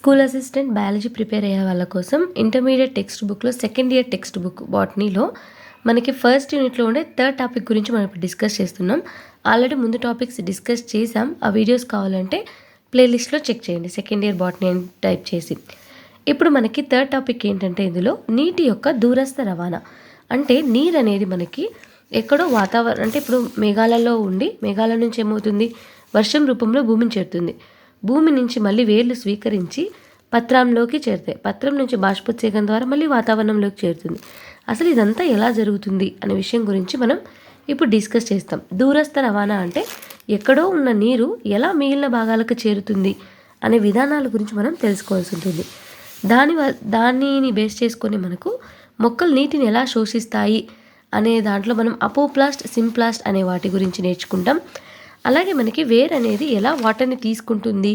School assistant biology prepare అయ్యే వాళ్ళ కోసం ఇంటర్మీడియట్ టెక్స్ట్ బుక్లో సెకండ్ ఇయర్ టెక్స్ట్ బుక్ బాటనీలో మనకి ఫస్ట్ యూనిట్లో ఉండే థర్డ్ టాపిక్ గురించి మనం ఇప్పుడు డిస్కస్ చేస్తున్నాం. ఆల్రెడీ ముందు టాపిక్స్ డిస్కస్ చేసాం ఆ వీడియోస్ కావాలంటే ప్లేలిస్ట్లో చెక్ చేయండి. సెకండ్ ఇయర్ బాటనీ అని టైప్ చేసి. ఇప్పుడు మనకి థర్డ్ టాపిక్ ఏంటంటే ఇందులో నీటి యొక్క దూరస్థ రవాణా. అంటే నీరు అనేది మనకి ఎక్కడో వాతావరణం అంటే ఇప్పుడు మేఘాలలో ఉండి మేఘాల నుంచి ఏమవుతుంది? వర్షం రూపంలో భూమిని చేరుతుంది. భూమి నుంచి మళ్ళీ వేర్లు స్వీకరించి పత్రంలోకి చేరుతాయి. పత్రం నుంచి బాష్పోత్సేకం ద్వారా మళ్ళీ వాతావరణంలోకి చేరుతుంది. అసలు ఇదంతా ఎలా జరుగుతుంది అనే విషయం గురించి మనం ఇప్పుడు డిస్కస్ చేస్తాం. దూరస్థ రవాణా అంటే ఎక్కడో ఉన్న నీరు ఎలా మిగిలిన భాగాలకు చేరుతుంది అనే విధానాల గురించి మనం తెలుసుకోవాల్సి ఉంటుంది. దాని వ దానిని బేస్ చేసుకొని మనకు మొక్కలు నీటిని ఎలా శోషిస్తాయి అనే దాంట్లో మనం అపోప్లాస్ట్ సింప్లాస్ట్ అనే వాటి గురించి నేర్చుకుంటాం. అలాగే మనకి వేర్ అనేది ఎలా వాటర్ని తీసుకుంటుంది?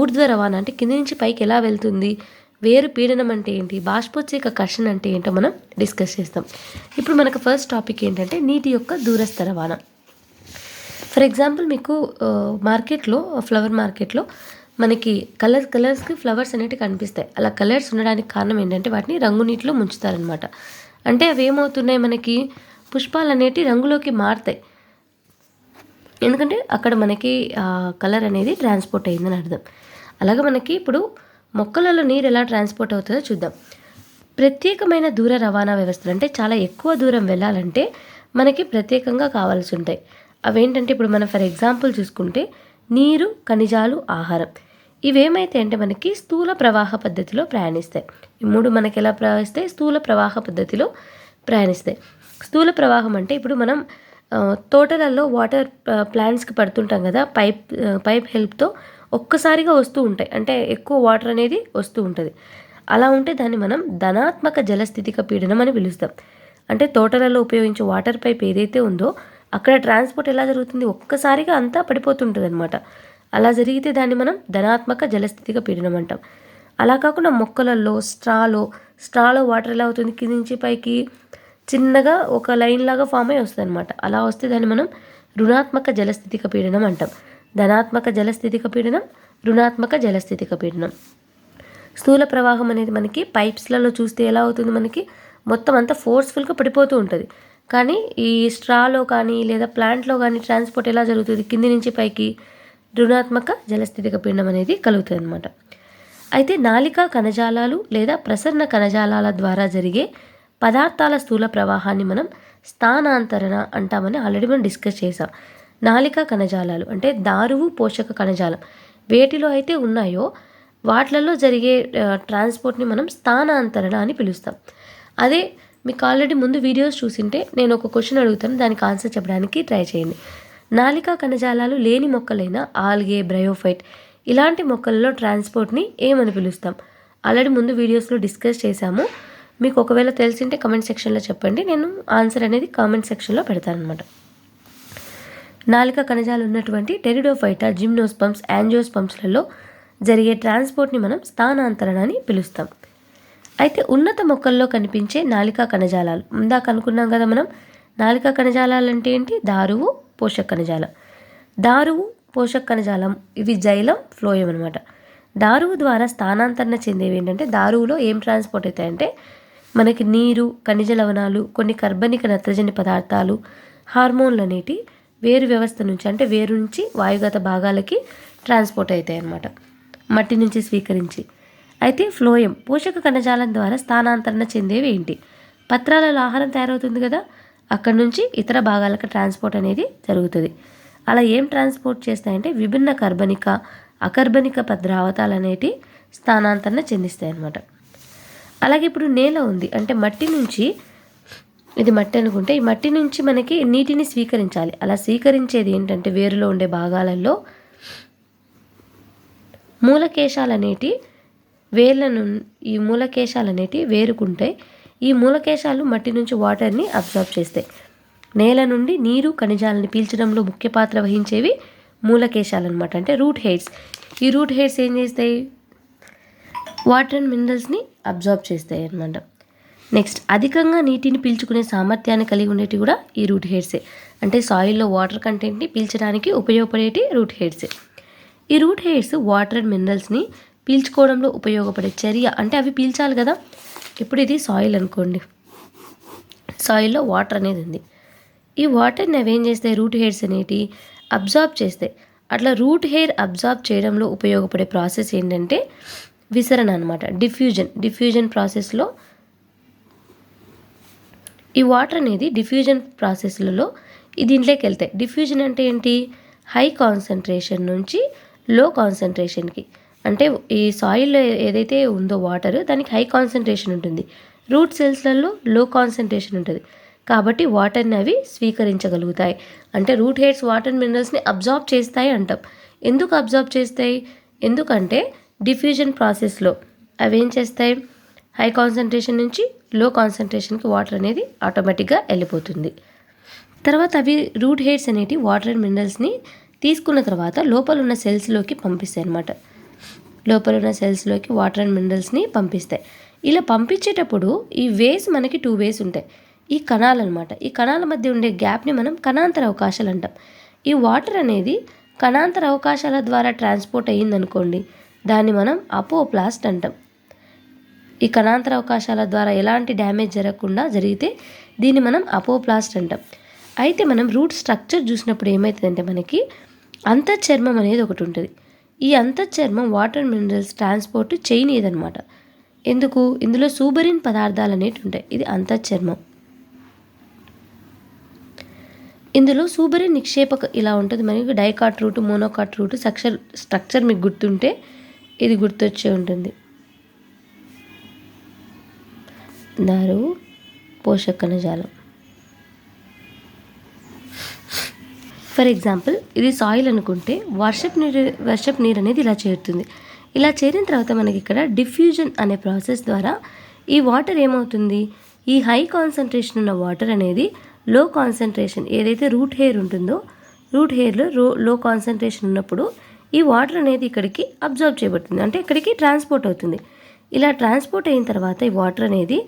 ఊర్ధ్వ రవాణా అంటే కింద నుంచి పైకి ఎలా వెళ్తుంది? వేరు పీడనం అంటే ఏంటి? బాష్పోత్సేక కర్షణ అంటే ఏంటో మనం డిస్కస్ చేస్తాం. ఇప్పుడు మనకు ఫస్ట్ టాపిక్ ఏంటంటే నీటి యొక్క దూరస్థ రవాణా. ఫర్ ఎగ్జాంపుల్ మీకు మార్కెట్లో ఫ్లవర్ మార్కెట్లో మనకి కలర్ కలర్స్కి ఫ్లవర్స్ అనేవి కనిపిస్తాయి. అలా కలర్స్ ఉండడానికి కారణం ఏంటంటే వాటిని రంగు నీటిలో ముంచుతారనమాట అంటే అవి ఏమవుతున్నాయి మనకి? పుష్పాలు అనేటి రంగులోకి మారుతాయి. ఎందుకంటే అక్కడ మనకి కలర్ అనేది ట్రాన్స్పోర్ట్ అయిందని అర్థం. అలాగే మనకి ఇప్పుడు మొక్కలలో నీరు ఎలా ట్రాన్స్పోర్ట్ అవుతుందో చూద్దాం. ప్రత్యేకమైన దూర రవాణా వ్యవస్థలు అంటే చాలా ఎక్కువ దూరం వెళ్ళాలంటే మనకి ప్రత్యేకంగా కావాల్సి ఉంటాయి. అవేంటంటే ఇప్పుడు మనం ఫర్ ఎగ్జాంపుల్ చూసుకుంటే నీరు ఖనిజాలు ఆహారం. ఇవేమైతే అంటే మనకి స్థూల ప్రవాహ పద్ధతిలో ప్రయాణిస్తాయి. ఈ మూడు మనకి ఎలా ప్రవహిస్తాయి స్థూల ప్రవాహ పద్ధతిలో ప్రయాణిస్తాయి. స్థూల ప్రవాహం అంటే ఇప్పుడు మనం తోటలలో వాటర్ ప్లాంట్స్కి పడుతుంటాం కదా పైప్ పైప్ హెల్ప్తో ఒక్కసారిగా వస్తూ ఉంటాయి. అంటే ఎక్కువ వాటర్ అనేది వస్తూ ఉంటుంది. అలా ఉంటే దాన్ని మనం ధనాత్మక జలస్థితిక పీడనం అని పిలుస్తాం. అంటే తోటలలో ఉపయోగించే వాటర్ పైప్ ఏదైతే ఉందో అక్కడ ట్రాన్స్పోర్ట్ ఎలా జరుగుతుంది? ఒక్కసారిగా అంతా పడిపోతుంటుంది అనమాట అలా జరిగితే దాన్ని మనం ధనాత్మక జలస్థితిక పీడనం అంటాం. అలా కాకుండా మొక్కలలో స్ట్రాలో స్ట్రాలో వాటర్ ఎలా అవుతుంది? కింద నుంచి పైకి చిన్నగా ఒక లైన్ లాగా ఫామ్ అయి వస్తుంది అనమాట అలా వస్తే దాన్ని మనం రుణాత్మక జలస్థితిక పీడనం అంటాం. ధనాత్మక జలస్థితిక పీడనం రుణాత్మక జలస్థితిక పీడనం. స్థూల ప్రవాహం అనేది మనకి పైప్స్లలో చూస్తే ఎలా అవుతుంది మనకి? మొత్తం అంతా ఫోర్స్ఫుల్గా పడిపోతూ ఉంటుంది. కానీ ఈ స్ట్రాలో కానీ లేదా ప్లాంట్లో కానీ ట్రాన్స్పోర్ట్ ఎలా జరుగుతుంది? కింది నుంచి పైకి రుణాత్మక జలస్థితిక పీడనం అనేది కలుగుతుంది అనమాట అయితే నాలికా కణజాలాలు లేదా ప్రసరణ కణజాలాల ద్వారా జరిగే పదార్థాల స్థూల ప్రవాహాన్ని మనం స్థానాంతరణ అంటామని ఆల్రెడీ మనం డిస్కస్ చేసాం నాలికా కణజాలాలు అంటే దారువు పోషక కణజాలం. వేటిలో అయితే ఉన్నాయో వాటిలలో జరిగే ట్రాన్స్పోర్ట్ని మనం స్థానాంతరణ అని పిలుస్తాం. అదే మీకు ఆల్రెడీ ముందు వీడియోస్ చూసింటే నేను ఒక క్వశ్చన్ అడుగుతాను దానికి ఆన్సర్ చెప్పడానికి ట్రై చేయండి. నాలికా కణజాలాలు లేని మొక్కలైన ఆల్గే బ్రయోఫైట్ ఇలాంటి మొక్కలలో ట్రాన్స్పోర్ట్ని ఏమని పిలుస్తాం? ఆల్రెడీ ముందు వీడియోస్లో డిస్కస్ చేశాము. మీకు ఒకవేళ తెలిసింటే కమెంట్ సెక్షన్లో చెప్పండి. నేను ఆన్సర్ అనేది కామెంట్ సెక్షన్లో పెడతాను అనమాట నాలుక కణజాలు ఉన్నటువంటి టెరిడోఫైటా జిమ్నోస్పంప్స్ యాంజియోస్పంప్స్లలో జరిగే ట్రాన్స్పోర్ట్ని మనం స్థానాంతరణ అని పిలుస్తాం. అయితే ఉన్నత మొక్కల్లో కనిపించే నాలికా కణజాలాలు ఇందాక అనుకున్నాం కదా మనం నాలికా కణజాలాలు అంటే ఏంటి? దారువు పోషక కణజాలం. దారువు పోషక కణజాలం ఇవి జైలం ఫ్లోయం అనమాట దారువు ద్వారా స్థానాంతరణ చెందేవి ఏంటంటే దారువులో ఏం ట్రాన్స్పోర్ట్ అవుతాయంటే మనకి నీరు ఖనిజ లవణాలు కొన్ని కర్బనిక నత్రజని పదార్థాలు హార్మోన్లు అనేటి వేరు వ్యవస్థ నుంచి అంటే వేరు నుంచి వాయుగత భాగాలకి ట్రాన్స్పోర్ట్ అవుతాయి అన్నమాట. మట్టి నుంచి స్వీకరించి. అయితే ఫ్లోయం పోషక కణజాలం ద్వారా స్థానాంతరణ చెందేవి ఏంటి? పత్రాలలో ఆహారం తయారవుతుంది కదా అక్కడి నుంచి ఇతర భాగాలకు ట్రాన్స్పోర్ట్ అనేది జరుగుతుంది. అలా ఏం ట్రాన్స్పోర్ట్ చేస్తాయంటే విభిన్న కర్బనిక అకర్బనిక ద్రావతాలు అనేటి స్థానాంతరణ చెందిస్తాయి అన్నమాట అలాగే ఇప్పుడు నేల ఉంది. అంటే మట్టి నుంచి ఇది మట్టి అనుకుంటే ఈ మట్టి నుంచి మనకి నీటిని స్వీకరించాలి. అలా స్వీకరించేది ఏంటంటే వేరులో ఉండే భాగాలలో మూలకేశాలు అనేటి వేర్లను ఈ మూలకేశాలు అనేటి వేరుకుంటాయి. ఈ మూలకేశాలు మట్టి నుంచి వాటర్ని అబ్జర్వ్ చేస్తాయి. నేల నుండి నీరు ఖనిజాలను పీల్చడంలో ముఖ్య పాత్ర వహించేవి మూలకేశాలు అనమాట అంటే రూట్ హెయిర్స్ ఈ రూట్ హెయిర్స్ ఏం చేస్తాయి? వాటర్ అండ్ మినరల్స్ని అబ్జార్బ్ చేస్తాయి అన్నమాట. నెక్స్ట్ అధికంగా నీటిని పీల్చుకునే సామర్థ్యాన్ని కలిగి ఉండేటి కూడా ఈ రూట్ హెయిర్సే అంటే సాయిల్లో వాటర్ కంటెంట్ని పీల్చడానికి ఉపయోగపడేటి రూట్ హెయిర్సే ఈ రూట్ హెయిర్స్ వాటర్ అండ్ మినరల్స్ని పీల్చుకోవడంలో ఉపయోగపడే చర్య అంటే అవి పీల్చాలి కదా? ఇప్పుడు ఇది సాయిల్ అనుకోండి. సాయిల్లో వాటర్ అనేది ఉంది. ఈ వాటర్ని అవి ఏం చేస్తాయి? రూట్ హెయిర్స్ అనేటి అబ్జార్బ్ చేస్తాయి. అట్లా రూట్ హెయిర్ అబ్జార్బ్ చేయడంలో ఉపయోగపడే ప్రాసెస్ ఏంటంటే విసరణ అనమాట డిఫ్యూజన్. డిఫ్యూజన్ ప్రాసెస్లో ఈ వాటర్ అనేది డిఫ్యూజన్ ప్రాసెస్లలో దీంట్లోకి వెళ్తాయి. డిఫ్యూజన్ అంటే ఏంటి? హై కాన్సన్ట్రేషన్ నుంచి లో కాన్సన్ట్రేషన్కి. అంటే ఈ సాయిల్లో ఏదైతే ఉందో వాటర్ దానికి హై కాన్సన్ట్రేషన్ ఉంటుంది. రూట్ సెల్స్లలో లో కాన్సన్ట్రేషన్ ఉంటుంది. కాబట్టి వాటర్ని అవి స్వీకరించగలుగుతాయి. అంటే రూట్ హెయిర్స్ వాటర్ మినరల్స్ని అబ్జార్బ్ చేస్తాయి అంటాం. ఎందుకు అబ్జార్బ్ చేస్తాయి? ఎందుకంటే డిఫ్యూజన్ ప్రాసెస్లో అవి ఏం చేస్తాయి? హై కాన్సన్ట్రేషన్ నుంచి లో కాన్సన్ట్రేషన్కి వాటర్ అనేది ఆటోమేటిక్గా వెళ్ళిపోతుంది. తర్వాత అవి రూట్ హెయిర్స్ అనేవి వాటర్ అండ్ మినరల్స్ని తీసుకున్న తర్వాత లోపల ఉన్న సెల్స్లోకి పంపిస్తాయి అన్నమాట. లోపల ఉన్న సెల్స్లోకి వాటర్ అండ్ మినరల్స్ని పంపిస్తాయి. ఇలా పంపించేటప్పుడు ఈ వేస్ మనకి టూ వేస్ ఉంటాయి. ఈ కణాలు అనమాట ఈ కణాల మధ్య ఉండే గ్యాప్ని మనం కణాంతర అవకాశాలు అంటాం. ఈ వాటర్ అనేది కణాంతర అవకాశాల ద్వారా ట్రాన్స్పోర్ట్ అయ్యిందనుకోండి దాన్ని మనం అపోప్లాస్ట్ అంటాం. ఈ కణాంతర అవకాశాల ద్వారా ఎలాంటి డ్యామేజ్ జరగకుండా జరిగితే దీన్ని మనం అపోప్లాస్ట్ అంటాం. అయితే మనం రూట్ స్ట్రక్చర్ చూసినప్పుడు ఏమవుతుందంటే మనకి అంతఃచర్మం అనేది ఒకటి ఉంటుంది. ఈ అంతఃచర్మం వాటర్ మినరల్స్ ట్రాన్స్పోర్ట్ చేయనీయదనమాట ఎందుకు? ఇందులో సూబరిన్ పదార్థాలు అనేవి ఉంటాయి. ఇది అంతఃచర్మం ఇందులో సూబరిన్ నిక్షేపక ఇలా ఉంటుంది. మనకి dicot root monocot root structure structure మీకు గుర్తుంటే ఇది గుర్తొచ్చే ఉంటుంది. నారు పోషక కణజాలం ఫర్ ఎగ్జాంపుల్ ఇది సాయిల్ అనుకుంటే వర్షపు నీరు వర్షపు నీరు అనేది ఇలా చేరుతుంది. ఇలా చేరిన తర్వాత మనకి ఇక్కడ డిఫ్యూజన్ అనే ప్రాసెస్ ద్వారా ఈ వాటర్ ఏమవుతుంది? ఈ హై కాన్సన్ట్రేషన్ ఉన్న వాటర్ అనేది లో కాన్సన్ట్రేషన్ ఏదైతే రూట్ హెయిర్ ఉంటుందో రూట్ హెయిర్లో రో లో కాన్సన్ట్రేషన్ ఉన్నప్పుడు ఈ వాటర్ అనేది ఇక్కడికి అబ్జర్వ్ చేయబడుతుంది. అంటే ఇక్కడికి ట్రాన్స్పోర్ట్ అవుతుంది. ఇలా ట్రాన్స్పోర్ట్ అయిన తర్వాత ఈ వాటర్ అనేది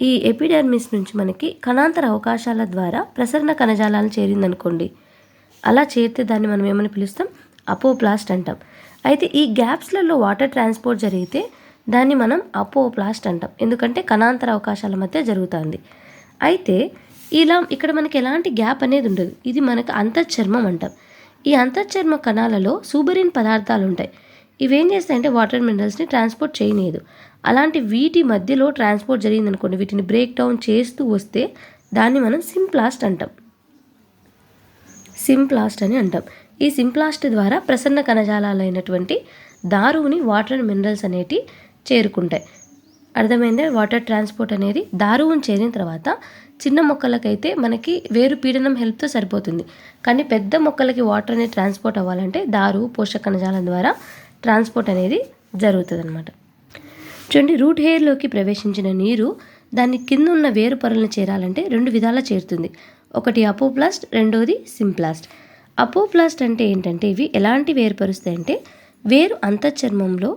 ఈ ఎపిడర్మిస్ నుంచి మనకి కణాంతర అవకాశాల ద్వారా ప్రసరణ కణజాలాలను చేరిందనుకోండి. అలా చేరితే దాన్ని మనం ఏమని పిలుస్తాం? అపోప్లాస్ట్ అంటాం. అయితే ఈ గ్యాప్స్లలో వాటర్ ట్రాన్స్పోర్ట్ జరిగితే దాన్ని మనం అపోప్లాస్ట్ అంటాం. ఎందుకంటే కణాంతర అవకాశాల మధ్య జరుగుతుంది. అయితే ఇలా ఇక్కడ మనకి ఎలాంటి గ్యాప్ అనేది ఉండదు. ఇది మనకు అంతఃచర్మం అంటాం. ఈ అంతర్చర్మ కణాలలో సూబరిన్ పదార్థాలు ఉంటాయి ఇవేం చేస్తాయంటే వాటర్ మినరల్స్ని ట్రాన్స్పోర్ట్ చేయనీయదు. అలాంటి వీటి మధ్యలో ట్రాన్స్పోర్ట్ జరిగిందనుకోండి వీటిని బ్రేక్ డౌన్ చేస్తూ వస్తే దాన్ని మనం సింప్లాస్ట్ అంటాం. సింప్లాస్ట్ అని అంటాం. ఈ సింప్లాస్ట్ ద్వారా ప్రసన్న కణజాలాలైనటువంటి దారువుని వాటర్ అండ్ మినరల్స్ అనేటి చేరుకుంటాయి. అర్థమైందే? వాటర్ ట్రాన్స్పోర్ట్ అనేది దారువును చేరిన తర్వాత చిన్న మొక్కలకైతే మనకి వేరు పీడనం హెల్ప్తో సరిపోతుంది. కానీ పెద్ద మొక్కలకి వాటర్ అనేది ట్రాన్స్పోర్ట్ అవ్వాలంటే దారు పోషక కణజాలం ద్వారా ట్రాన్స్పోర్ట్ అనేది జరుగుతుంది అనమాట చూడండి రూట్ హెయిర్లోకి ప్రవేశించిన నీరు దాని కింద ఉన్న వేరు పొరలను చేరాలంటే రెండు విధాలా చేరుతుంది. ఒకటి అపోప్లాస్ట్ రెండోది సింప్లాస్ట్. అపోప్లాస్ట్ అంటే ఏంటంటే ఇవి ఎలాంటి వేరుపరుస్తాయి అంటే వేరు అంతఃచర్మంలో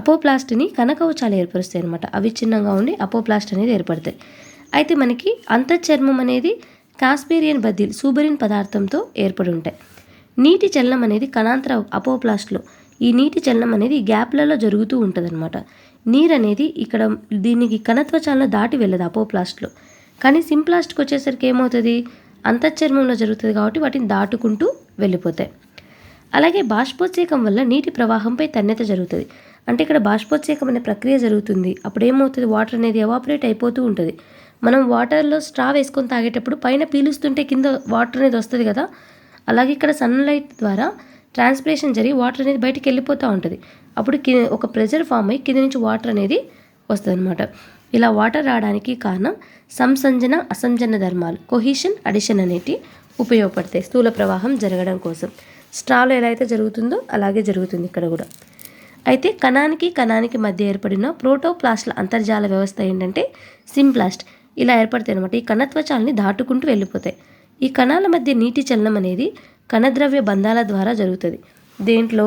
అపోప్లాస్ట్ని కనకవచాలు ఏర్పరుస్తాయి అనమాట అవి ఉండి అపోప్లాస్ట్ అనేది ఏర్పడతాయి. అయితే మనకి అంతఃచర్మం అనేది కాస్పేరియన్ బదిల్ సూబరిన్ పదార్థంతో ఏర్పడి ఉంటాయి. నీటి చలనం అనేది కణాంతర అపోప్లాస్ట్లో ఈ నీటి చలనం అనేది గ్యాప్లలో జరుగుతూ ఉంటుంది అనమాట నీరు అనేది ఇక్కడ దీనికి కణత్వచాలను దాటి వెళ్ళదు అపోప్లాస్ట్లో. కానీ సింప్లాస్ట్కి వచ్చేసరికి ఏమవుతుంది? అంతఃచర్మంలో జరుగుతుంది కాబట్టి వాటిని దాటుకుంటూ వెళ్ళిపోతాయి. అలాగే బాష్పోత్సేకం వల్ల నీటి ప్రవాహంపై తన్యత జరుగుతుంది. అంటే ఇక్కడ బాష్పోత్సేకం అనే ప్రక్రియ జరుగుతుంది. అప్పుడు ఏమవుతుంది వాటర్ అనేది ఎవాపరేట్ అయిపోతూ ఉంటుంది. మనం వాటర్లో స్ట్రా వేసుకొని తాగేటప్పుడు పైన పీలుస్తుంటే కింద వాటర్ అనేది వస్తుంది కదా? అలాగే ఇక్కడ సన్లైట్ ద్వారా ట్రాన్స్పిరేషన్ జరిగి వాటర్ అనేది బయటికి వెళ్ళిపోతూ ఉంటుంది. అప్పుడు కి ఒక ప్రెజర్ ఫామ్ అయ్యి కింద నుంచి వాటర్ అనేది వస్తుంది అనమాట ఇలా వాటర్ రావడానికి కారణం సంసంజన అసంజన ధర్మాలు. కొహిషన్ అడిషన్ అనేటి ఉపయోగపడతాయి. స్థూల ప్రవాహం జరగడం కోసం. స్ట్రాలో ఎలా అయితే జరుగుతుందో అలాగే జరుగుతుంది ఇక్కడ కూడా. అయితే కణానికి కణానికి మధ్య ఏర్పడిన ప్రోటోప్లాస్ట్ల అంతర్జాల వ్యవస్థ ఏంటంటే సింప్లాస్ట్. ఇలా ఏర్పడతాయి అనమాట ఈ కణత్వచాలని దాటుకుంటూ వెళ్ళిపోతాయి. ఈ కణాల మధ్య నీటి చలనం అనేది కణద్రవ్య బంధాల ద్వారా జరుగుతుంది. దేంట్లో?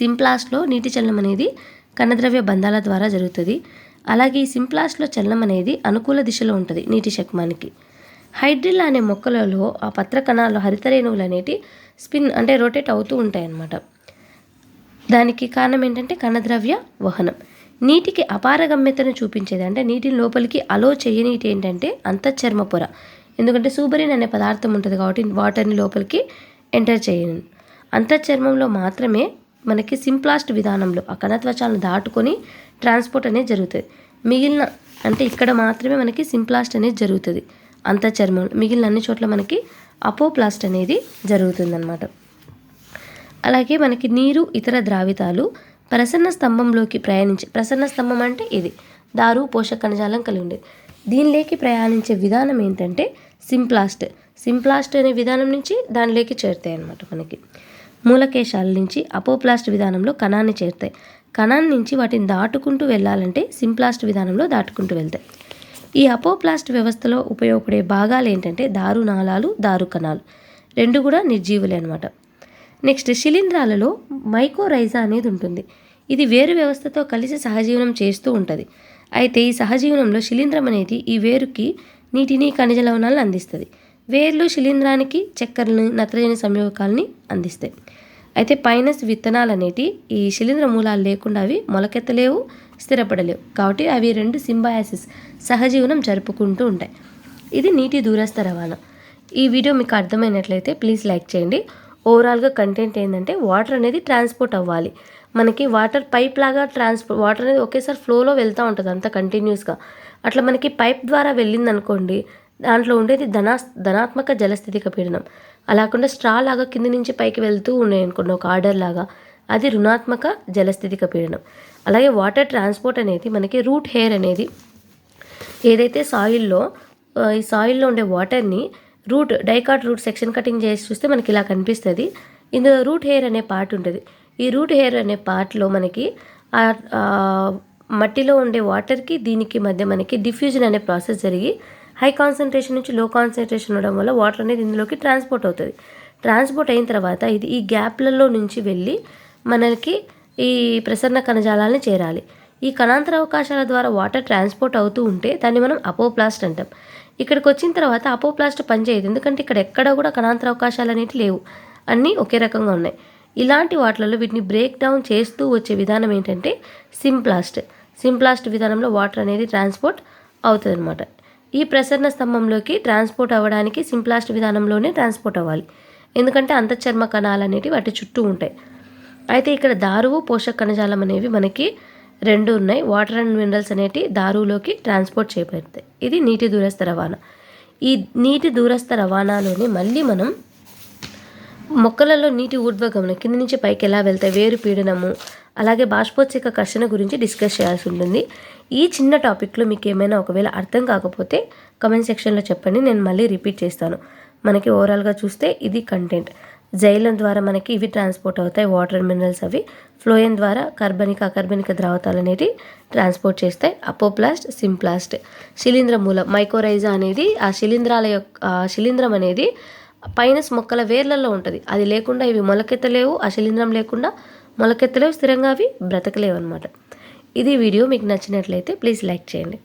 సింప్లాస్ట్లో నీటి చలనం అనేది కణద్రవ్య బంధాల ద్వారా జరుగుతుంది. అలాగే ఈ సింప్లాస్ట్లో చలనం అనేది అనుకూల దిశలో ఉంటుంది నీటి శక్మానికి. హైడ్రిల్ అనే మొక్కలలో ఆ పత్ర కణాలు హరితరేణువులు అనేటి స్పిన్ అంటే రొటేట్ అవుతూ ఉంటాయి అన్నమాట దానికి కారణం ఏంటంటే కణద్రవ్య వహనం. నీటికి అపారగమ్యతను చూపించేది అంటే నీటిని లోపలికి అలో చేయనీటి ఏంటంటే అంతఃచర్మ పొర. ఎందుకంటే సూబరిన్ అనే పదార్థం ఉంటుంది కాబట్టి వాటర్ని లోపలికి ఎంటర్ చేయను. అంతఃచర్మంలో మాత్రమే మనకి సింప్లాస్ట్ విధానంలో ఆ కణత్వచాలను దాటుకొని ట్రాన్స్పోర్ట్ అనేది జరుగుతుంది. మిగిలిన అంటే ఇక్కడ మాత్రమే మనకి సింప్లాస్ట్ అనేది జరుగుతుంది. అంతఃచర్మం మిగిలిన అన్ని చోట్ల మనకి అపోప్లాస్ట్ అనేది జరుగుతుందన్నమాట. అలాగే మనకి నీరు ఇతర ద్రావితాలు ప్రసన్న స్తంభంలోకి ప్రయాణించే ప్రసన్న స్తంభం అంటే ఇది. దారు పోషక కణజాలం కలిగి ఉండేది. దీనిలోకి ప్రయాణించే విధానం ఏంటంటే సింప్లాస్ట్. సింప్లాస్ట్ అనే విధానం నుంచి దానిలోకి చేరుతాయి అన్నమాట మనకి. మూలకేశాల నుంచి అపోప్లాస్ట్ విధానంలో కణాన్ని చేరుతాయి. కణాన్ని నుంచి వాటిని దాటుకుంటూ వెళ్ళాలంటే సింప్లాస్ట్ విధానంలో దాటుకుంటూ వెళ్తాయి. ఈ అపోప్లాస్ట్ వ్యవస్థలో ఉపయోగపడే భాగాలు ఏంటంటే దారు నాళాలు దారు కణాలు. రెండు కూడా నిర్జీవులే అనమాట నెక్స్ట్ శిలీంధ్రాలలో మైకోరైజా అనేది ఉంటుంది. ఇది వేరు వ్యవస్థతో కలిసి సహజీవనం చేస్తూ ఉంటుంది. అయితే ఈ సహజీవనంలో శిలీంధ్రం అనేది ఈ వేరుకి నీటిని ఖనిజ లవణాలను అందిస్తుంది. వేర్లు శిలీంధ్రానికి చక్కెరని నత్రజని సంయోగకాలని అందిస్తాయి. అయితే పైనస్ విత్తనాలు అనేటి ఈ శిలీంద్ర మూలాలు లేకుండా అవి మొలకెత్తలేవు స్థిరపడలేవు. కాబట్టి అవి రెండు సింబయాసిస్ సహజీవనం జరుపుకుంటూ ఉంటాయి. ఇది నీటి దూరస్థ రవాణా. ఈ వీడియో మీకు అర్థమైనట్లయితే ప్లీజ్ లైక్ చేయండి. ఓవరాల్గా కంటెంట్ ఏంటంటే వాటర్ అనేది ట్రాన్స్పోర్ట్ అవ్వాలి. మనకి వాటర్ పైప్ లాగా ట్రాన్స్పోర్ట్ వాటర్ అనేది ఒకేసారి ఫ్లోలో వెళ్తూ ఉంటుంది అంత కంటిన్యూస్గా అట్లా మనకి పైప్ ద్వారా వెళ్ళింది అనుకోండి దాంట్లో ఉండేది ధనా ధనాత్మక జలస్థితిక పీడనం. అలా కాకుండా స్ట్రా లాగా కింది నుంచి పైకి వెళ్తూ ఉన్నాయి అనుకోండి ఒక ఆర్డర్ లాగా అది రుణాత్మక జలస్థితిక పీడనం. అలాగే వాటర్ ట్రాన్స్పోర్ట్ అనేది మనకి రూట్ హెయిర్ అనేది ఏదైతే సాయిల్లో ఈ సాయిల్లో ఉండే వాటర్ని root dicot root section cutting చేసి చూస్తే మనకి ఇలా కనిపిస్తుంది. ఇందులో రూట్ హెయిర్ అనే పార్ట్ ఉంటుంది. ఈ రూట్ హెయిర్ అనే పార్ట్లో మనకి మట్టిలో ఉండే వాటర్కి దీనికి మధ్య మనకి డిఫ్యూజన్ అనే ప్రాసెస్ జరిగి హై కాన్సన్ట్రేషన్ నుంచి లో కాన్సన్ట్రేషన్ ఉండడం వల్ల వాటర్ అనేది ఇందులోకి ట్రాన్స్పోర్ట్ అవుతుంది. ట్రాన్స్పోర్ట్ అయిన తర్వాత ఇది ఈ గ్యాప్లలో నుంచి వెళ్ళి మనకి ఈ ప్రసరణ కణజాలాన్ని చేరాలి. ఈ కణాంతర అవకాశాల ద్వారా వాటర్ ట్రాన్స్పోర్ట్ అవుతూ ఉంటే దాన్ని మనం అపోప్లాస్ట్ అంటాం. ఇక్కడికి వచ్చిన తర్వాత అపోప్లాస్ట్ పనిచేయదు. ఎందుకంటే ఇక్కడ ఎక్కడ కూడా కణాంతర అవకాశాలు అనేవి లేవు. అన్నీ ఒకే రకంగా ఉన్నాయి. ఇలాంటి వాటిలలో వీటిని బ్రేక్ డౌన్ చేస్తూ వచ్చే విధానం ఏంటంటే సింప్లాస్ట్. సింప్లాస్ట్ విధానంలో వాటర్ అనేది ట్రాన్స్పోర్ట్ అవుతుంది అనమాట ఈ ప్రసరణ స్తంభంలోకి ట్రాన్స్పోర్ట్ అవ్వడానికి సింప్లాస్ట్ విధానంలోనే ట్రాన్స్పోర్ట్ అవ్వాలి. ఎందుకంటే అంతఃచర్మ కణాలు అనేవి వాటి చుట్టూ ఉంటాయి. అయితే ఇక్కడ దారువు పోషక కణజాలం అనేవి మనకి రెండు ఉన్నాయి. వాటర్ అండ్ మినరల్స్ అనేటివి దారులోకి ట్రాన్స్పోర్ట్ చేయబడతాయి. ఇది నీటి దూరస్థ రవాణా. ఈ నీటి దూరస్థ రవాణాలోనే మళ్ళీ మనం మొక్కలలో నీటి ఊర్ధ్వగమనం కింద నుంచి పైకి ఎలా వెళ్తాయి వేరు పీడనము అలాగే బాష్పోత్సిక కర్షణ గురించి డిస్కస్ చేయాల్సి ఉంటుంది. ఈ చిన్న టాపిక్లో మీకు ఏమైనా ఒకవేళ అర్థం కాకపోతే కమెంట్ సెక్షన్లో చెప్పండి. నేను మళ్ళీ రిపీట్ చేస్తాను. మనకి ఓవరాల్గా చూస్తే ఇది కంటెంట్ జైలం ద్వారా మనకి ఇవి ట్రాన్స్పోర్ట్ అవుతాయి వాటర్ మినరల్స్ అవి. ఫ్లోయన్ ద్వారా కార్బనిక అకర్బనిక ద్రావతాలు అనేవి ట్రాన్స్పోర్ట్ చేస్తాయి. అపోప్లాస్ట్ సింప్లాస్ట్ శిలీంద్ర మూలం మైకోరైజా అనేది ఆ శిలీంధ్రాల యొక్క శిలీంద్రం అనేది పైనస్ మొక్కల వేర్లలో ఉంటుంది. అది లేకుండా ఇవి మొలకెత్తలేవు ఆ శిలీంద్రం లేకుండా మొలకెత్తలేవు స్థిరంగా అవి బ్రతకలేవు అనమాట ఇది వీడియో మీకు నచ్చినట్లయితే ప్లీజ్ లైక్ చేయండి.